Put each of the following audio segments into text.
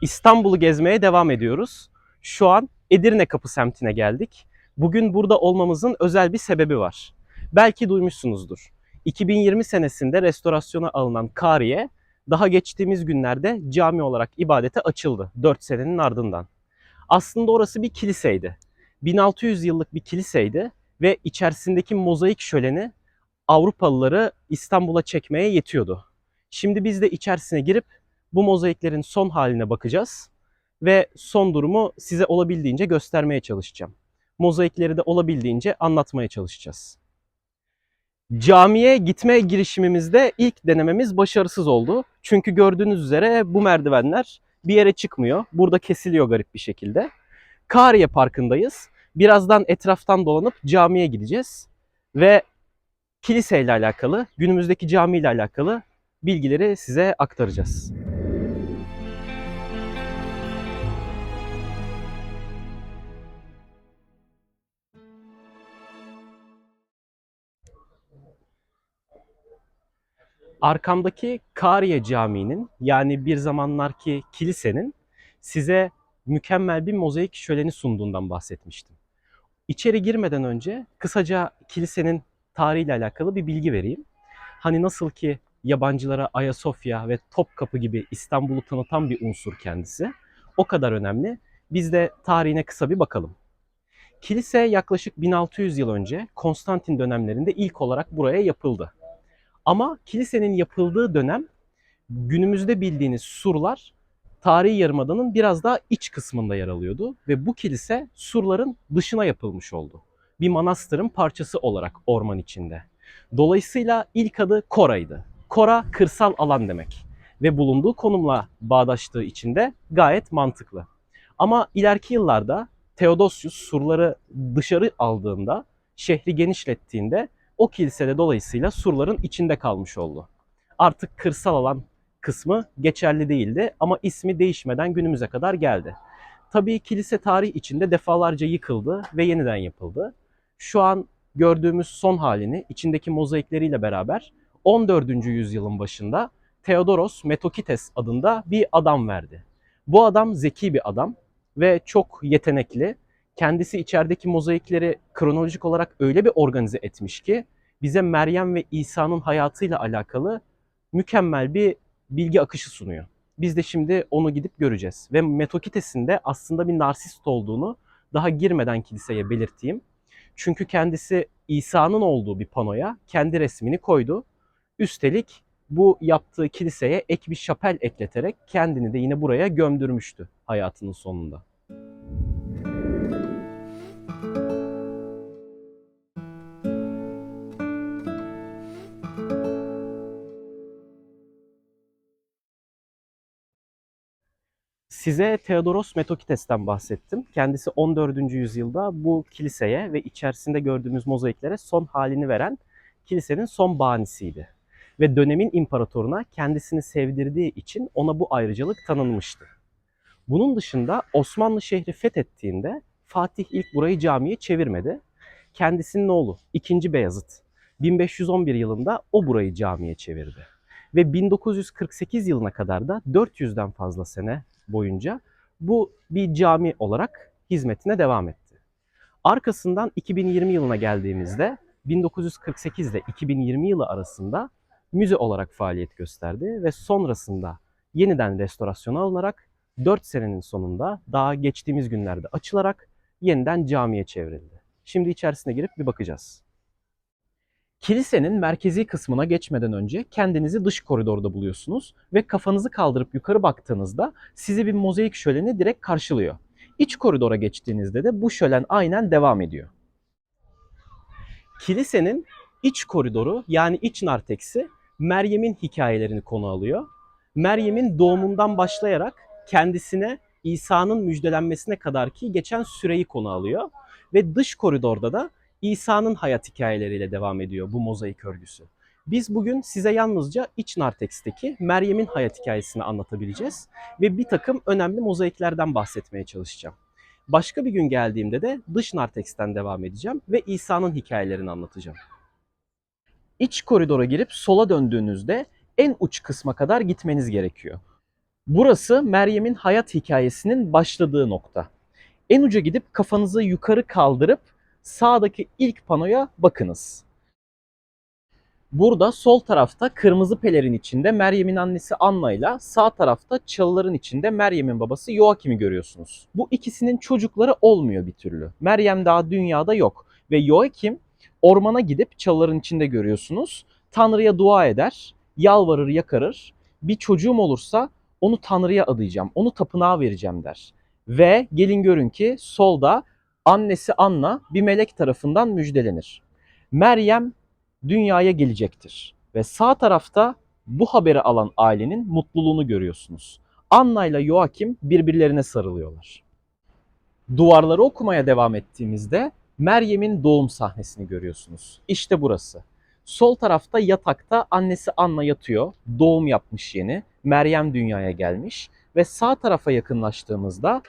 İstanbul'u gezmeye devam ediyoruz. Şu an Edirne Kapı semtine geldik. Bugün burada olmamızın özel bir sebebi var. Belki duymuşsunuzdur. 2020 senesinde restorasyona alınan Kariye daha geçtiğimiz günlerde cami olarak ibadete açıldı 4 senenin ardından. Aslında orası bir kiliseydi. 1600 yıllık bir kiliseydi ve içerisindeki mozaik şöleni Avrupalıları İstanbul'a çekmeye yetiyordu. Şimdi biz de içerisine girip bu mozaiklerin son haline bakacağız ve son durumu size olabildiğince göstermeye çalışacağım. Mozaikleri de olabildiğince anlatmaya çalışacağız. Camiye gitme girişimimizde ilk denememiz başarısız oldu. Çünkü gördüğünüz üzere bu merdivenler bir yere çıkmıyor. Burada kesiliyor garip bir şekilde. Kariye Parkı'ndayız. Birazdan etraftan dolanıp camiye gideceğiz ve kiliseyle alakalı, günümüzdeki camiyle alakalı bilgileri size aktaracağız. Arkamdaki Kariye Camii'nin yani bir zamanlarki kilisenin size mükemmel bir mozaik şöleni sunduğundan bahsetmiştim. İçeri girmeden önce kısaca kilisenin tarihiyle alakalı bir bilgi vereyim. Hani nasıl ki yabancılara Ayasofya ve Topkapı gibi İstanbul'u tanıtan bir unsur kendisi. O kadar önemli. Biz de tarihine kısa bir bakalım. Kilise yaklaşık 1600 yıl önce Konstantin dönemlerinde ilk olarak buraya yapıldı. Ama kilisenin yapıldığı dönem günümüzde bildiğiniz surlar tarihi yarımadanın biraz daha iç kısmında yer alıyordu ve bu kilise surların dışına yapılmış oldu. Bir manastırın parçası olarak orman içinde. Dolayısıyla ilk adı Kora'ydı. Kora kırsal alan demek ve bulunduğu konumla bağdaştığı için de gayet mantıklı. Ama ileriki yıllarda Theodosius surları dışarı aldığında, şehri genişlettiğinde o kilisede dolayısıyla surların içinde kalmış oldu. Artık kırsal alan kısmı geçerli değildi ama ismi değişmeden günümüze kadar geldi. Tabii kilise tarih içinde defalarca yıkıldı ve yeniden yapıldı. Şu an gördüğümüz son halini içindeki mozaikleriyle beraber 14. yüzyılın başında Theodoros Metokites adında bir adam verdi. Bu adam zeki bir adam ve çok yetenekli. Kendisi içerideki mozaikleri kronolojik olarak öyle bir organize etmiş ki bize Meryem ve İsa'nın hayatıyla alakalı mükemmel bir bilgi akışı sunuyor. Biz de şimdi onu gidip göreceğiz. Ve Metokites'in de aslında bir narsist olduğunu daha girmeden kiliseye belirteyim. Çünkü kendisi İsa'nın olduğu bir panoya kendi resmini koydu. Üstelik bu yaptığı kiliseye ek bir şapel ekleterek kendini de yine buraya gömdürmüştü hayatının sonunda. Size Theodoros Metokites'ten bahsettim. Kendisi 14. yüzyılda bu kiliseye ve içerisinde gördüğümüz mozaiklere son halini veren kilisenin son banisiydi. Ve dönemin imparatoruna kendisini sevdirdiği için ona bu ayrıcalık tanınmıştı. Bunun dışında Osmanlı şehri fethettiğinde Fatih ilk burayı camiye çevirmedi. Kendisinin oğlu 2. Beyazıt 1511 yılında o burayı camiye çevirdi. Ve 1948 yılına kadar da 400'den fazla sene boyunca bu bir cami olarak hizmetine devam etti. Arkasından 2020 yılına geldiğimizde 1948 ile 2020 yılı arasında müze olarak faaliyet gösterdi ve sonrasında yeniden restorasyona alınarak 4 senenin sonunda daha geçtiğimiz günlerde açılarak yeniden camiye çevrildi. Şimdi içerisine girip bir bakacağız. Kilisenin merkezi kısmına geçmeden önce kendinizi dış koridorda buluyorsunuz ve kafanızı kaldırıp yukarı baktığınızda sizi bir mozaik şöleni direkt karşılıyor. İç koridora geçtiğinizde de bu şölen aynen devam ediyor. Kilisenin iç koridoru yani iç narteksi Meryem'in hikayelerini konu alıyor. Meryem'in doğumundan başlayarak kendisine İsa'nın müjdelenmesine kadar ki geçen süreyi konu alıyor. Ve dış koridorda da İsa'nın hayat hikayeleriyle devam ediyor bu mozaik örgüsü. Biz bugün size yalnızca iç narteksteki Meryem'in hayat hikayesini anlatabileceğiz ve bir takım önemli mozaiklerden bahsetmeye çalışacağım. Başka bir gün geldiğimde de dış narteksten devam edeceğim ve İsa'nın hikayelerini anlatacağım. İç koridora girip sola döndüğünüzde en uç kısma kadar gitmeniz gerekiyor. Burası Meryem'in hayat hikayesinin başladığı nokta. En uca gidip kafanızı yukarı kaldırıp sağdaki ilk panoya bakınız. Burada sol tarafta kırmızı pelerin içinde Meryem'in annesi Anna ile sağ tarafta çalıların içinde Meryem'in babası Joachim'i görüyorsunuz. Bu ikisinin çocukları olmuyor bir türlü. Meryem daha dünyada yok ve Joachim ormana gidip çalıların içinde görüyorsunuz. Tanrı'ya dua eder, yalvarır, yakarır. Bir çocuğum olursa onu Tanrı'ya adayacağım, onu tapınağa vereceğim der. Ve gelin görün ki solda annesi Anna bir melek tarafından müjdelenir. Meryem dünyaya gelecektir. Ve sağ tarafta bu haberi alan ailenin mutluluğunu görüyorsunuz. Anna ile Joachim birbirlerine sarılıyorlar. Duvarları okumaya devam ettiğimizde Meryem'in doğum sahnesini görüyorsunuz. İşte burası. Sol tarafta yatakta annesi Anna yatıyor. Doğum yapmış yeni. Meryem dünyaya gelmiş ve sağ tarafa yakınlaştığımızda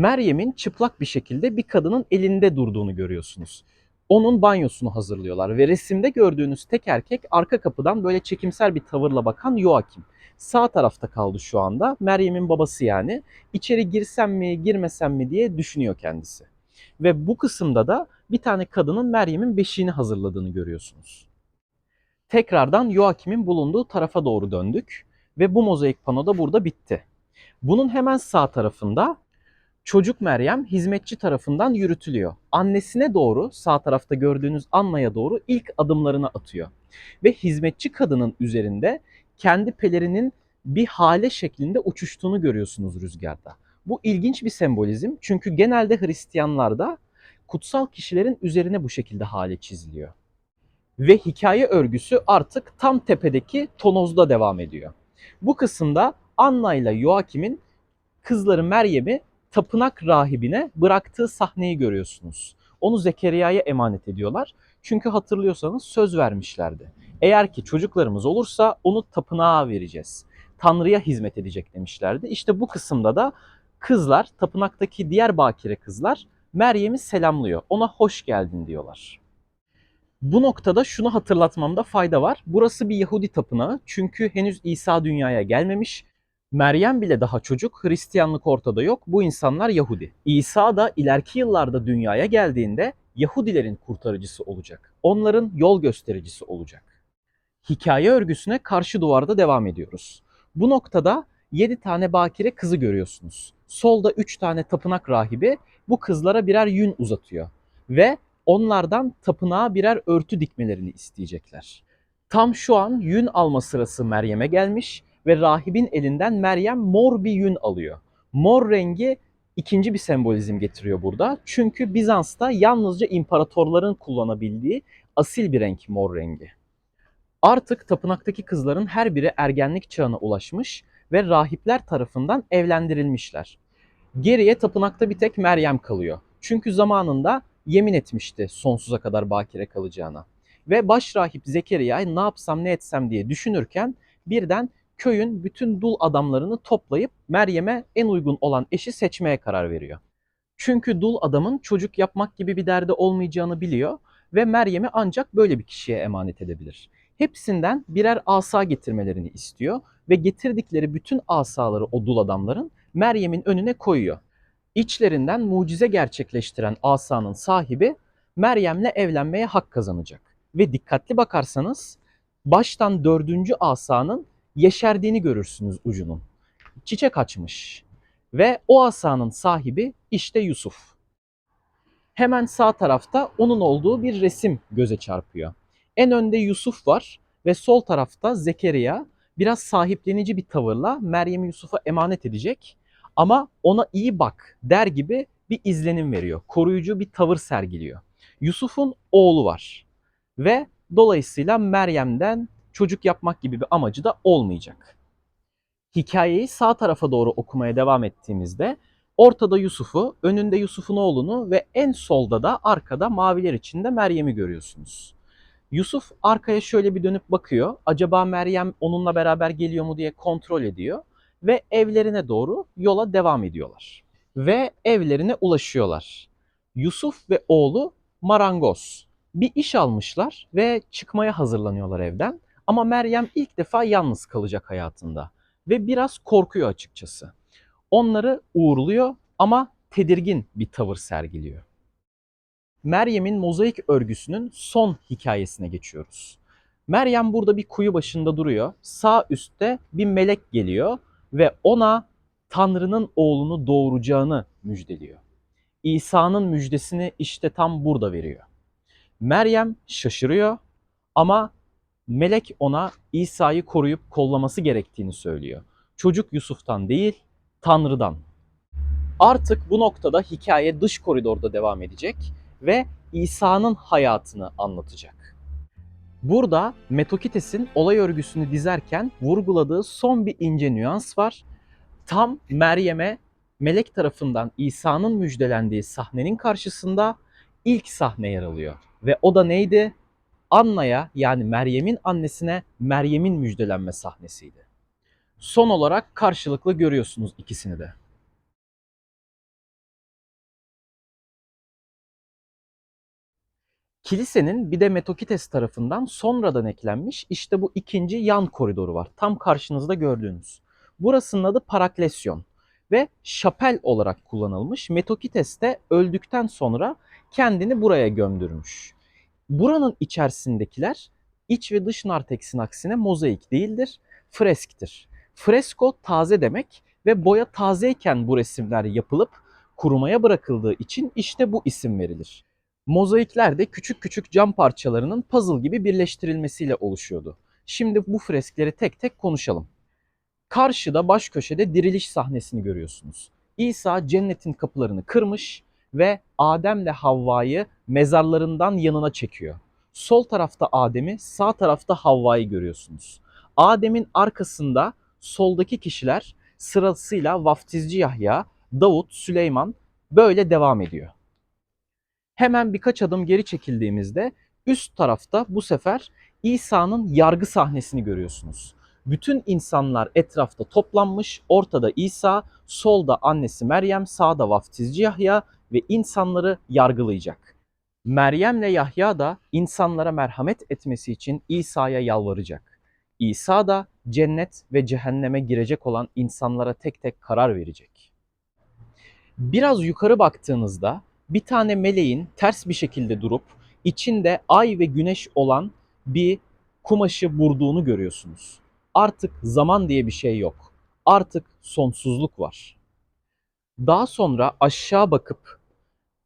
Meryem'in çıplak bir şekilde bir kadının elinde durduğunu görüyorsunuz onun banyosunu hazırlıyorlar ve resimde gördüğünüz tek erkek arka kapıdan böyle çekimsel bir tavırla bakan Joachim. Sağ tarafta kaldı şu anda. Meryem'in babası yani. İçeri girsem mi, girmesem mi diye düşünüyor kendisi. Ve bu kısımda da bir tane kadının Meryem'in beşiğini hazırladığını görüyorsunuz. Tekrardan Joachim'in bulunduğu tarafa doğru döndük ve bu mozaik pano da burada bitti. Bunun hemen sağ tarafında Çocuk Meryem hizmetçi tarafından yürütülüyor. Annesine doğru sağ tarafta gördüğünüz Anna'ya doğru ilk adımlarını atıyor. Ve hizmetçi kadının üzerinde kendi pelerinin bir hale şeklinde uçuştuğunu görüyorsunuz rüzgarda. Bu ilginç bir sembolizm çünkü genelde Hristiyanlarda kutsal kişilerin üzerine bu şekilde hale çiziliyor. Ve hikaye örgüsü artık tam tepedeki tonozda devam ediyor. Bu kısımda Anna ile Joachim'in kızları Meryem'i tapınak rahibine bıraktığı sahneyi görüyorsunuz. Onu Zekeriya'ya emanet ediyorlar. Çünkü hatırlıyorsanız söz vermişlerdi. Eğer ki çocuklarımız olursa onu tapınağa vereceğiz. Tanrı'ya hizmet edecek demişlerdi. İşte bu kısımda da kızlar, tapınaktaki diğer bakire kızlar Meryem'i selamlıyor. Ona hoş geldin diyorlar. Bu noktada şunu hatırlatmamda fayda var. Burası bir Yahudi tapınağı çünkü henüz İsa dünyaya gelmemiş Meryem bile daha çocuk, Hristiyanlık ortada yok. Bu insanlar Yahudi. İsa da ileriki yıllarda dünyaya geldiğinde Yahudilerin kurtarıcısı olacak. Onların yol göstericisi olacak. Hikaye örgüsüne karşı duvarda devam ediyoruz. Bu noktada 7 tane bakire kızı görüyorsunuz. Solda 3 tane tapınak rahibi bu kızlara birer yün uzatıyor. Ve onlardan tapınağa birer örtü dikmelerini isteyecekler. Tam şu an yün alma sırası Meryem'e gelmiş ve rahibin elinden Meryem mor bir yün alıyor. Mor rengi ikinci bir sembolizm getiriyor burada. Çünkü Bizans'ta yalnızca imparatorların kullanabildiği asil bir renk mor rengi. Artık tapınaktaki kızların her biri ergenlik çağına ulaşmış ve rahipler tarafından evlendirilmişler. Geriye tapınakta bir tek Meryem kalıyor. Çünkü zamanında yemin etmişti sonsuza kadar bakire kalacağına. Ve baş rahip Zekeriya ne yapsam ne etsem diye düşünürken birden köyün bütün dul adamlarını toplayıp Meryem'e en uygun olan eşi seçmeye karar veriyor. Çünkü dul adamın çocuk yapmak gibi bir derdi olmayacağını biliyor ve Meryem'i ancak böyle bir kişiye emanet edebilir. Hepsinden birer asa getirmelerini istiyor ve getirdikleri bütün asaları o dul adamların Meryem'in önüne koyuyor. İçlerinden mucize gerçekleştiren asanın sahibi Meryem'le evlenmeye hak kazanacak. Ve dikkatli bakarsanız baştan dördüncü asanın yeşerdiğini görürsünüz ucunun. Çiçek açmış ve o asanın sahibi işte Yusuf. Hemen sağ tarafta onun olduğu bir resim göze çarpıyor. En önde Yusuf var ve sol tarafta Zekeriya biraz sahiplenici bir tavırla Meryem'i Yusuf'a emanet edecek ama ona iyi bak der gibi bir izlenim veriyor. Koruyucu bir tavır sergiliyor. Yusuf'un oğlu var ve dolayısıyla Meryem'den çocuk yapmak gibi bir amacı da olmayacak. Hikayeyi sağ tarafa doğru okumaya devam ettiğimizde ortada Yusuf'u, önünde Yusuf'un oğlunu ve en solda da arkada maviler içinde Meryem'i görüyorsunuz. Yusuf arkaya şöyle bir dönüp bakıyor. Acaba Meryem onunla beraber geliyor mu diye kontrol ediyor ve evlerine doğru yola devam ediyorlar. Ve evlerine ulaşıyorlar. Yusuf ve oğlu marangoz. Bir iş almışlar ve çıkmaya hazırlanıyorlar evden. Ama Meryem ilk defa yalnız kalacak hayatında. ve biraz korkuyor açıkçası. Onları uğurluyor ama tedirgin bir tavır sergiliyor. Meryem'in mozaik örgüsünün son hikayesine geçiyoruz. Meryem burada bir kuyu başında duruyor. Sağ üstte bir melek geliyor ve ona Tanrı'nın oğlunu doğuracağını müjdeliyor. İsa'nın müjdesini işte tam burada veriyor. Meryem şaşırıyor ama melek ona İsa'yı koruyup kollaması gerektiğini söylüyor. Çocuk Yusuf'tan değil, Tanrı'dan. Artık bu noktada hikaye dış koridorda devam edecek ve İsa'nın hayatını anlatacak. Burada Metokites'in olay örgüsünü dizerken vurguladığı son bir ince nüans var. Tam Meryem'e melek tarafından İsa'nın müjdelendiği sahnenin karşısında ilk sahne yer alıyor. Ve o da neydi? Anna'ya yani Meryem'in annesine Meryem'in müjdelenme sahnesiydi. Son olarak karşılıklı görüyorsunuz ikisini de. Kilisenin bir de Metokites tarafından sonradan eklenmiş işte bu ikinci yan koridoru var. Tam karşınızda gördüğünüz. Burasının adı Paraklesyon ve şapel olarak kullanılmış. Metokites de öldükten sonra kendini buraya gömdürmüş. Buranın içerisindekiler iç ve dış narteksin aksine mozaik değildir, fresktir. Fresko taze demek ve boya tazeyken bu resimler yapılıp kurumaya bırakıldığı için işte bu isim verilir. Mozaikler de küçük küçük cam parçalarının puzzle gibi birleştirilmesiyle oluşuyordu. Şimdi bu freskleri tek tek konuşalım. Karşıda baş köşede diriliş sahnesini görüyorsunuz. İsa cennetin kapılarını kırmış ve Adem'le Havva'yı mezarlarından yanına çekiyor. Sol tarafta Adem'i, sağ tarafta Havva'yı görüyorsunuz. Adem'in arkasında soldaki kişiler sırasıyla vaftizci Yahya, Davut, Süleyman böyle devam ediyor. Hemen birkaç adım geri çekildiğimizde üst tarafta bu sefer İsa'nın yargı sahnesini görüyorsunuz. Bütün insanlar etrafta toplanmış, ortada İsa, solda annesi Meryem, sağda vaftizci Yahya ve insanları yargılayacak. Meryem'le Yahya da insanlara merhamet etmesi için İsa'ya yalvaracak. İsa da cennet ve cehenneme girecek olan insanlara tek tek karar verecek. Biraz yukarı baktığınızda bir tane meleğin ters bir şekilde durup içinde ay ve güneş olan bir kumaşı burduğunu görüyorsunuz. Artık zaman diye bir şey yok. Artık sonsuzluk var. Daha sonra aşağı bakıp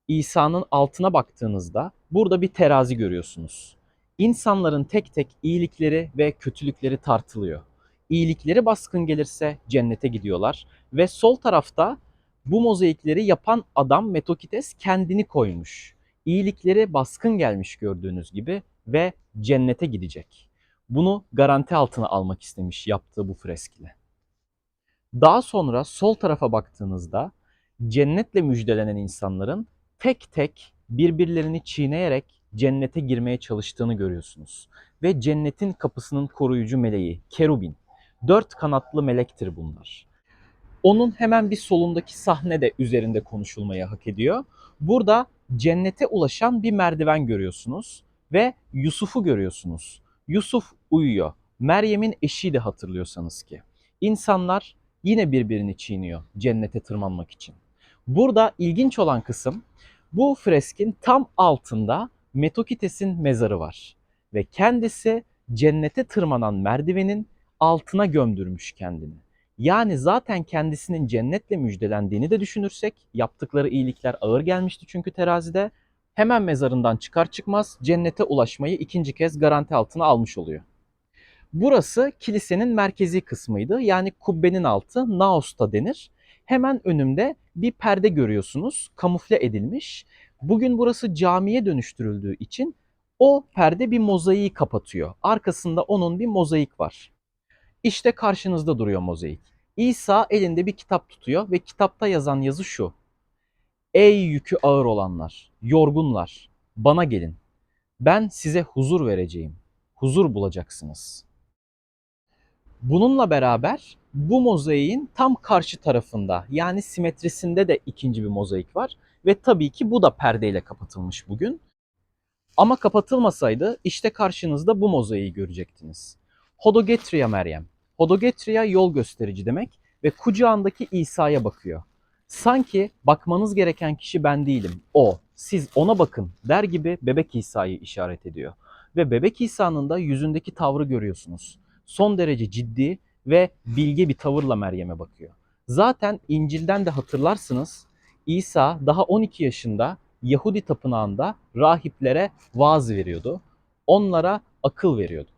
İsa'nın altına baktığınızda burada bir terazi görüyorsunuz. İnsanların tek tek iyilikleri ve kötülükleri tartılıyor. İyilikleri baskın gelirse cennete gidiyorlar ve sol tarafta bu mozaikleri yapan adam Metokites kendini koymuş. İyilikleri baskın gelmiş gördüğünüz gibi ve cennete gidecek. Bunu garanti altına almak istemiş yaptığı bu fresk ile. Daha sonra sol tarafa baktığınızda cennetle müjdelenen insanların tek tek birbirlerini çiğneyerek cennete girmeye çalıştığını görüyorsunuz. Ve cennetin kapısının koruyucu meleği Kerubin. Dört kanatlı melektir bunlar. Onun hemen bir solundaki sahne de üzerinde konuşulmayı hak ediyor. Burada cennete ulaşan bir merdiven görüyorsunuz ve Yusuf'u görüyorsunuz. Yusuf uyuyor. Meryem'in eşi de hatırlıyorsanız ki. İnsanlar yine birbirini çiğniyor cennete tırmanmak için. Burada ilginç olan kısım bu freskin tam altında Metokites'in mezarı var. Ve kendisi cennete tırmanan merdivenin altına gömdürmüş kendini. Yani zaten kendisinin cennetle müjdelendiğini de düşünürsek yaptıkları iyilikler ağır gelmişti çünkü terazide hemen mezarından çıkar çıkmaz cennete ulaşmayı ikinci kez garanti altına almış oluyor. Burası kilisenin merkezi kısmıydı. Yani kubbenin altı naosta denir. Hemen önümde bir perde görüyorsunuz. Kamufle edilmiş. Bugün burası camiye dönüştürüldüğü için o perde bir mozaiği kapatıyor. Arkasında onun bir mozaik var. İşte karşınızda duruyor mozaik. İsa elinde bir kitap tutuyor ve kitapta yazan yazı şu. Ey yükü ağır olanlar, yorgunlar, bana gelin. Ben size huzur vereceğim. Huzur bulacaksınız. Bununla beraber bu mozaiğin tam karşı tarafında yani simetrisinde de ikinci bir mozaik var ve tabii ki bu da perdeyle kapatılmış bugün. Ama kapatılmasaydı işte karşınızda bu mozaiği görecektiniz. Hodogetria Meryem Hodogetria yol gösterici demek ve kucağındaki İsa'ya bakıyor. Sanki bakmanız gereken kişi ben değilim, o. Siz ona bakın der gibi bebek İsa'yı işaret ediyor. Ve bebek İsa'nın da yüzündeki tavrı görüyorsunuz. Son derece ciddi ve bilge bir tavırla Meryem'e bakıyor. Zaten İncil'den de hatırlarsınız İsa daha 12 yaşında Yahudi tapınağında rahiplere vaaz veriyordu. Onlara akıl veriyordu.